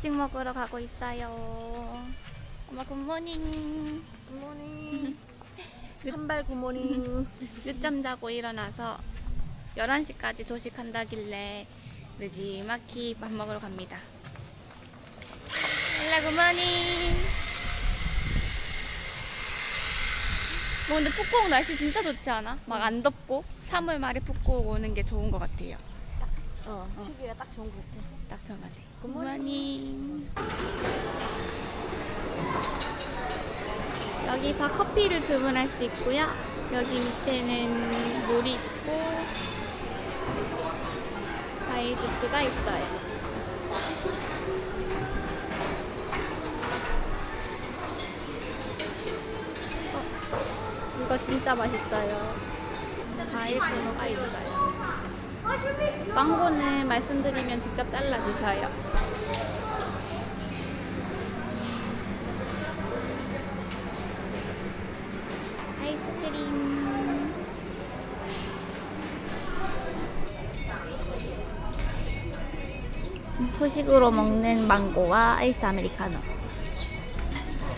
조식 먹으러 가고 있어요. 엄마 굿모닝. 굿모닝. 산발 굿모닝. 늦잠 자고 일어나서 11시까지 조식한다길래 늦지막히 밥 먹으러 갑니다. 헬라 굿모닝. 뭐 근데 푹고 날씨 진짜 좋지 않아? 막 안 덥고 3월 말에 푹고 오는 게 좋은 것 같아요. 어, 시기가 딱 좋은 것 같아. 딱 정하네. 굿모닝. 여기서 커피를 주문할 수 있고요. 여기 밑에는 물이 있고 과일 주스가 있어요. 어, 이거 진짜 맛있어요. 과일 코너가 있어요. 망고는 말씀드리면 직접 잘라주셔요. 아이스크림. 후식으로 먹는 망고와 아이스 아메리카노.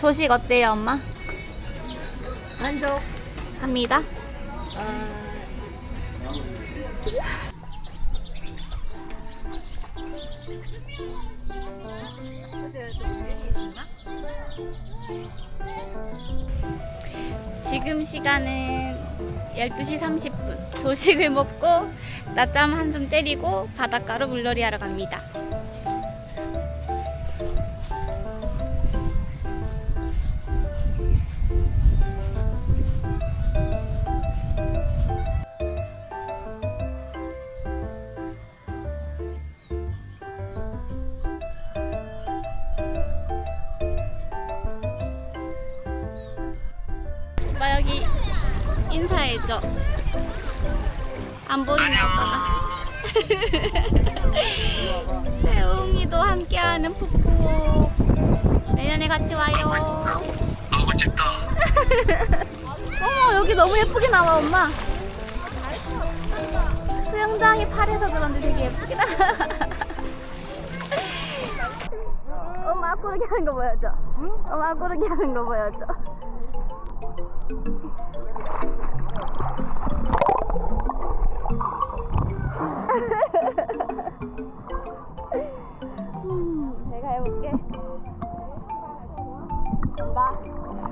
조식 어때요, 엄마? 만족. 합니다. 아, 지금 시간은 12시 30분. 조식을 먹고 낮잠 한숨 때리고 바닷가로 물놀이 하러 갑니다. 여기 인사해줘. 안 보이나 오빠가. 세웅이도 함께하는 푸꾸오. 내년에 같이 와요. 너무 찝다. 어머 여기 너무 예쁘게 나와 엄마. 수영장이 팔에서 그런데 되게 예쁘게 나와. 엄마 앞구르기 하는 거 보여줘. 엄마 앞구르기 하는 거 보여줘. 음, 내가 해볼게. 간다.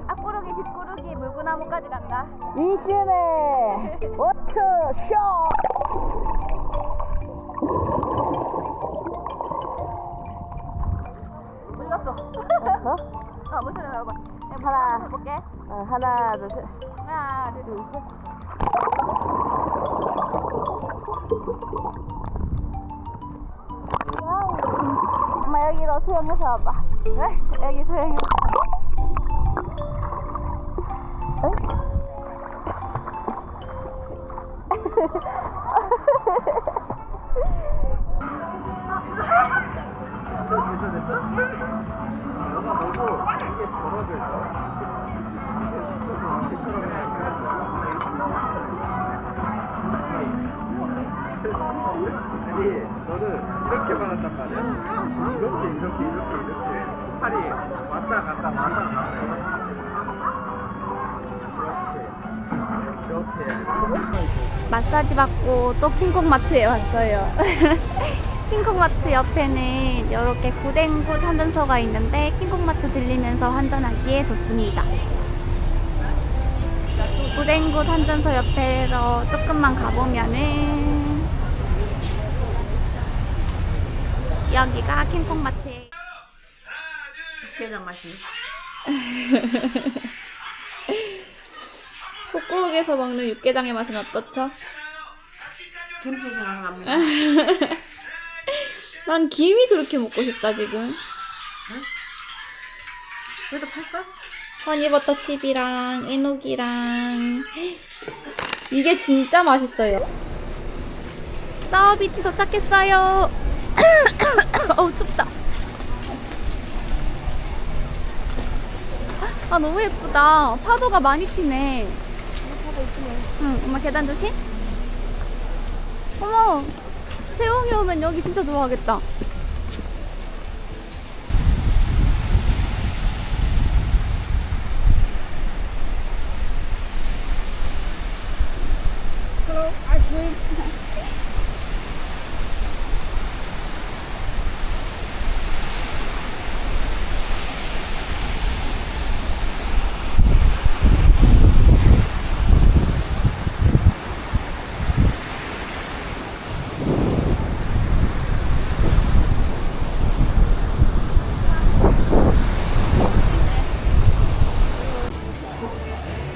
앞구르기, 뒷구르기, 물구나무까지 간다. 이준의 워터쇼. 하나, 둘, 셋. 하나, 둘, 셋. 엄마 여기로 수영 무서워봐. 네? 여기 수영이. 아니, 너는 이렇게 받았단 말이야. 이렇게, 이렇게, 이렇게, 이렇게. 팔이 왔다 갔다, 왔다 갔다. 이렇게. 이렇게. 마사지 받고 또 킹콩마트에 왔어요. 킹콩마트 옆에는 이렇게 구댕구 환전소가 있는데 킹콩마트 들리면서 환전하기에 좋습니다. 구댕구 환전소 옆에로 조금만 가보면은 여기가 킹콩마트에 육개장 맛이네. 속국에서 먹는 육개장의 맛은 어떻죠? 김치 생각납니다. 난 김이 그렇게 먹고 싶다 지금. 그래도 팔까? 허니버터 칩이랑 에녹이랑 이게 진짜 맛있어요. 사워비치 도착했어요. 어우 춥다. 아 너무 예쁘다. 파도가 많이 치네. 응, 엄마 계단 조심. 어머, 세웅이 오면 여기 진짜 좋아하겠다.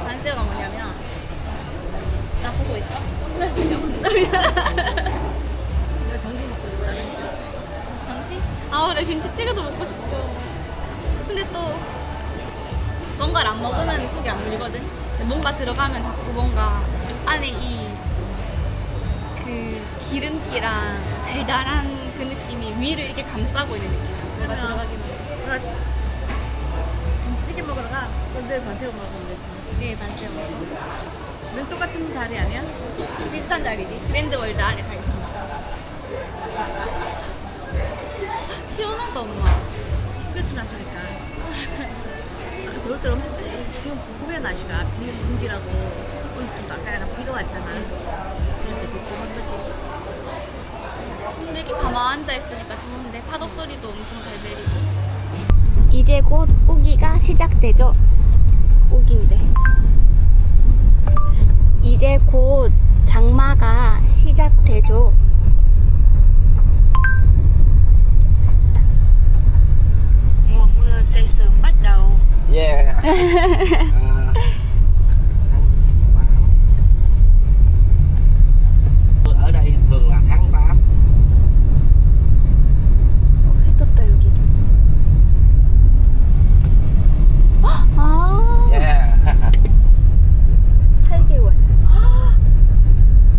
반세가 뭐냐면 나 보고 있어? 선글라스 없는 정신 먹고 싶다는 정시? 아 그래 김치찌개도 먹고 싶고 근데 또 뭔가를 안 먹으면 속이 안 물거든 근데 뭔가 들어가면 자꾸 뭔가 안에 이 그 기름기랑 달달한 그 느낌이 위를 이렇게 감싸고 있는 느낌이야 뭔가 그러면- 들어가기만 해 김치찌개 먹으러 가. 근데 먹으면 돼. 네 반세 먹어 면 똑 같은 자리 아니야? 비슷한 자리지 그랜드 월드 안에 다 있어 시원 하다 엄마 햇볕이 났으니까. 아까 더울 때 엄청 더워. 지금 북구의 날씨가 비 분기라고 오늘 또 아까 약간 비가 왔잖아. 그런데 덥고한 거지. 근데 이렇게 가만 앉아 있으니까 좋은데 파도 소리도 엄청 잘 들리고 이제 곧 우기가 시작되죠 우기인데 이제 곧 장마가 시작되죠